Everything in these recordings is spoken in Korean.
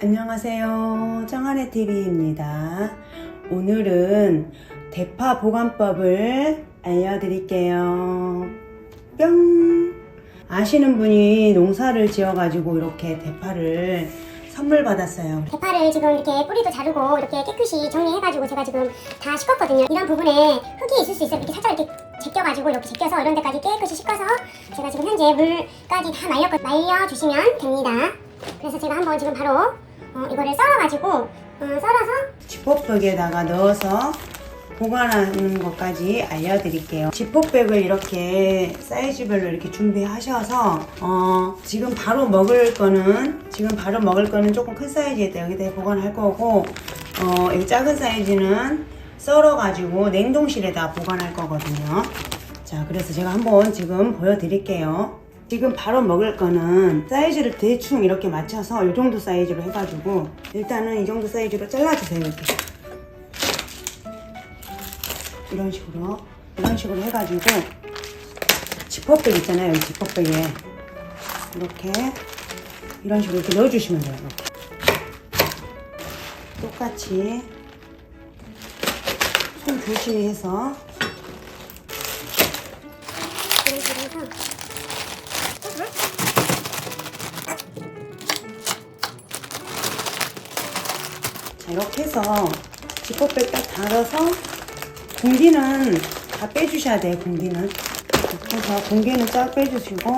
안녕하세요. 정한의 TV입니다. 오늘은 대파 보관법을 알려드릴게요. 뿅! 아시는 분이 농사를 지어가지고 이렇게 대파를 선물 받았어요. 대파를 지금 이렇게 뿌리도 자르고 이렇게 깨끗이 정리해가지고 제가 지금 다 씻었거든요. 이런 부분에 흙이 있을 수 있어요. 이렇게 살짝 이렇게 제껴가지고 이렇게 제껴서 이런 데까지 깨끗이 씻어서 제가 지금 현재 물까지 다 말려주시면 됩니다. 그래서 제가 한번 지금 바로 어, 이거를 썰어가지고 어, 썰어서 지퍼백에다가 넣어서 보관하는 것까지 알려드릴게요. 지퍼백을 이렇게 사이즈별로 이렇게 준비하셔서 어, 지금 바로 먹을 거는 지금 바로 먹을 거는 조금 큰 사이즈에다 여기다 보관할 거고 어, 이 작은 사이즈는 썰어가지고 냉동실에다 보관할 거거든요. 자, 그래서 제가 한번 지금 보여드릴게요. 지금 바로 먹을 거는 사이즈를 대충 이렇게 맞춰서 이 정도 사이즈로 해가지고 일단은 이 정도 사이즈로 잘라주세요 이렇게. 이런 식으로 이런 식으로 해가지고 지퍼백 있잖아요 이 지퍼백에. 이렇게 이런 식으로 이렇게 넣어주시면 돼요 이렇게. 똑같이 손 조심히 해서. 해서 이렇게 해서 지퍼백 딱 달아서 공기는 다 빼주셔야 돼요, 공기는. 그래서 공기는 쫙 빼주시고,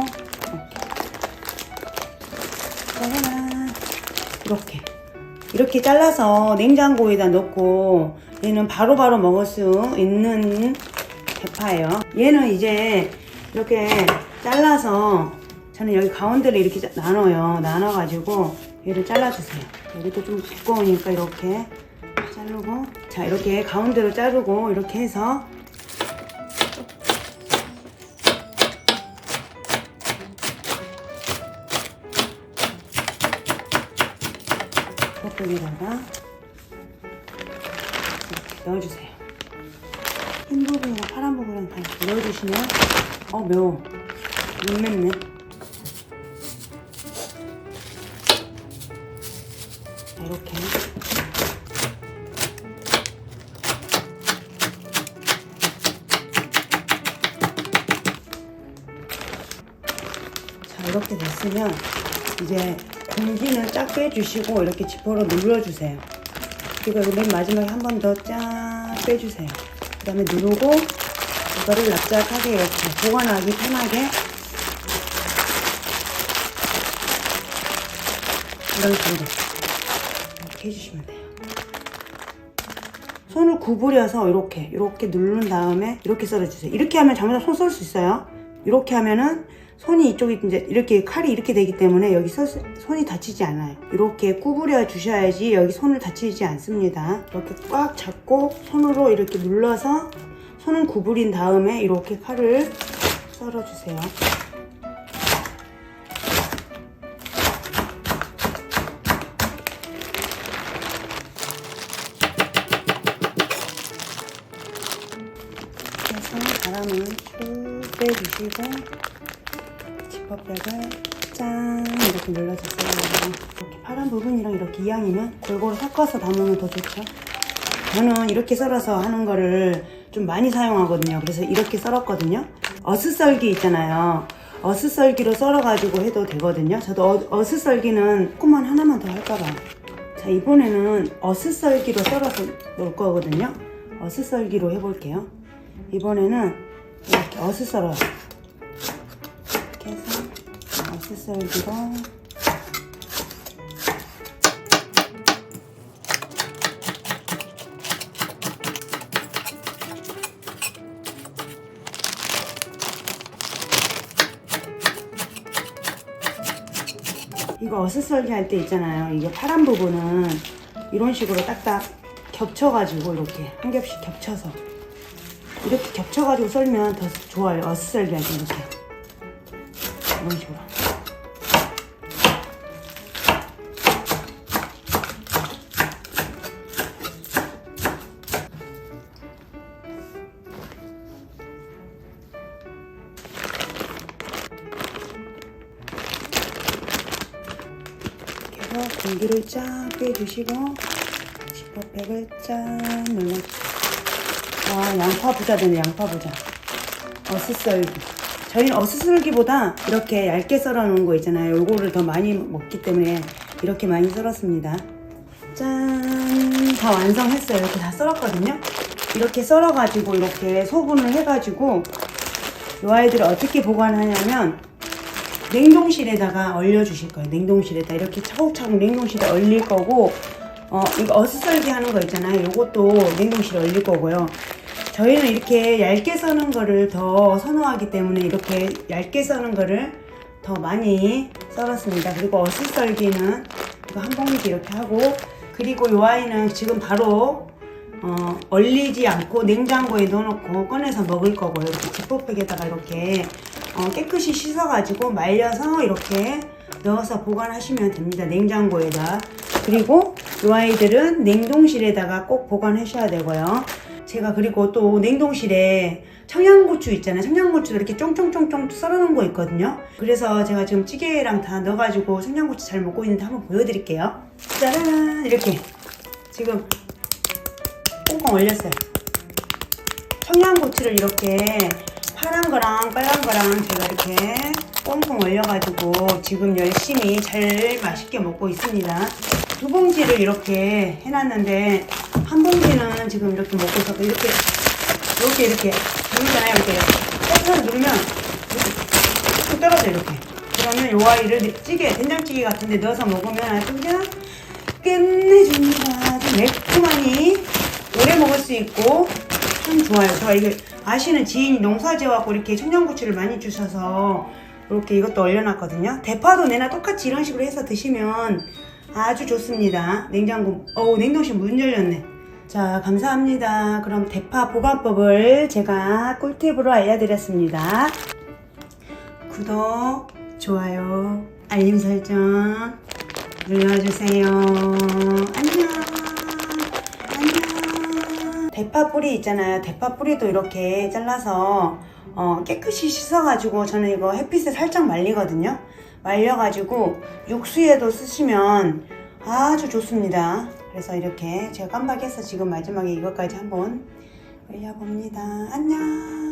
짜라란. 이렇게. 이렇게 잘라서 냉장고에다 넣고, 얘는 바로 바로 먹을 수 있는 대파예요. 얘는 이제 이렇게 잘라서, 저는 여기 가운데를 이렇게 자- 나눠요. 나눠 가지고, 얘를 잘라주세요. 여기도 좀 두꺼우니까 이렇게 자르고 자 이렇게 가운데로 자르고 이렇게 해서 이렇게 넣어주세요. 흰 부분이랑 파란 부분이랑 다 넣어주시면 어 매워 못 맵네. 이렇게. 자 이렇게 됐으면 이제 공기는 쫙 빼주시고 이렇게 지퍼로 눌러주세요. 그리고 맨 마지막에 한 번 더 쫙 빼주세요. 그 다음에 누르고 이거를 납작하게 이렇게 보관하기 편하게. 이런 식으로 이렇게 해주시면 돼요. 손을 구부려서 이렇게 이렇게 누른 다음에 이렇게 썰어주세요. 이렇게 하면 잘못하면 손 썰 수 있어요. 이렇게 하면은 손이 이쪽이 이제 이렇게 칼이 이렇게 되기 때문에 여기 서, 손이 다치지 않아요. 이렇게 구부려 주셔야지 여기 손을 다치지 않습니다. 이렇게 꽉 잡고 손으로 이렇게 눌러서 손을 구부린 다음에 이렇게 칼을 썰어주세요. 그래서 바람을 쭉 빼주시고 지퍼백을 짠 이렇게 눌러주세요. 이렇게 파란 부분이랑 이렇게 이왕이면 골고루 섞어서 담으면 더 좋죠. 저는 이렇게 썰어서 하는 거를 좀 많이 사용하거든요. 그래서 이렇게 썰었거든요. 어슷썰기 있잖아요. 어슷썰기로 썰어가지고 해도 되거든요. 저도 어, 어슷썰기는 조금만 하나만 더 할까봐. 자, 이번에는 어슷썰기로 썰어서 놓을 거거든요. 어슷썰기로 해볼게요. 이번에는 이렇게 어슷썰어요. 이렇게 해서 어슷썰기로 이거 어슷썰기 할 때 있잖아요. 이게 파란 부분은 이런 식으로 딱딱 겹쳐가지고 이렇게 한 겹씩 겹쳐서 이렇게 겹쳐가지고 썰면 더 좋아요. 어슷썰기 할때 이렇게 이런 식으로. 이렇게 해서 공기를 쫙 빼주시고 지퍼백을 쫙 눌러주세요. 와 양파 부자 되네 양파 부자. 어슷썰기. 저희는 어슷썰기보다 이렇게 얇게 썰어 놓은 거 있잖아요. 요거를 더 많이 먹기 때문에 이렇게 많이 썰었습니다. 짠! 다 완성했어요. 이렇게 다 썰었거든요. 이렇게 썰어 가지고 이렇게 소분을 해 가지고 요 아이들을 어떻게 보관하냐면 냉동실에다가 얼려 주실 거예요. 냉동실에다 이렇게 차곡차곡 냉동실에 얼릴 거고 어 이거 어슷썰기 하는 거 있잖아요. 요것도 냉동실에 얼릴 거고요. 저희는 이렇게 얇게 써는 거를 더 선호하기 때문에 이렇게 얇게 써는 거를 더 많이 썰었습니다. 그리고 어슷썰기는 이거 한 봉지 이렇게 하고 그리고 요 아이는 지금 바로 어, 얼리지 않고 냉장고에 넣어놓고 꺼내서 먹을 거고요. 이렇게 지퍼백에다가 이렇게 어, 깨끗이 씻어가지고 말려서 이렇게 넣어서 보관하시면 됩니다. 냉장고에다. 그리고 이 아이들은 냉동실에다가 꼭 보관하셔야 되고요. 제가 그리고 또 냉동실에 청양고추 있잖아요. 청양고추도 이렇게 쫑쫑쫑쫑 썰어놓은 거 있거든요. 그래서 제가 지금 찌개랑 다 넣어가지고 청양고추 잘 먹고 있는데 한번 보여드릴게요. 짜란! 이렇게 지금 꽁꽁 얼렸어요. 청양고추를 이렇게 파란 거랑 빨간 거랑 제가 이렇게 꽁꽁 얼려가지고 지금 열심히 잘 맛있게 먹고 있습니다. 두 봉지를 이렇게 해놨는데 한 봉지는 지금 이렇게 먹고 있었고 이렇게 이렇게 이렇게 누르잖아요. 이렇게 꾹꾹 누르면 이렇게 뚝 떨어져 이렇게. 그러면 요 아이를 찌개 된장찌개 같은데 넣어서 먹으면 아주 그냥 끝내줍니다. 아주 매콤하니 오래 먹을 수 있고 참 좋아요. 제가 이게 아시는 지인이 농사 지어갖고 이렇게 청양고추를 많이 주셔서 이렇게 이것도 얼려놨거든요. 대파도 내나 똑같이 이런 식으로 해서 드시면 아주 좋습니다. 냉장고, 어우, 냉동실 문 열렸네. 자, 감사합니다. 그럼 대파 보관법을 제가 꿀팁으로 알려드렸습니다. 구독, 좋아요, 알림 설정 눌러주세요. 안녕. 안녕. 대파 뿌리 있잖아요. 대파 뿌리도 이렇게 잘라서 어, 깨끗이 씻어가지고 저는 이거 햇빛에 살짝 말리거든요. 말려가지고 육수에도 쓰시면 아주 좋습니다. 그래서 이렇게 제가 깜빡해서 지금 마지막에 이것까지 한번 올려봅니다. 안녕.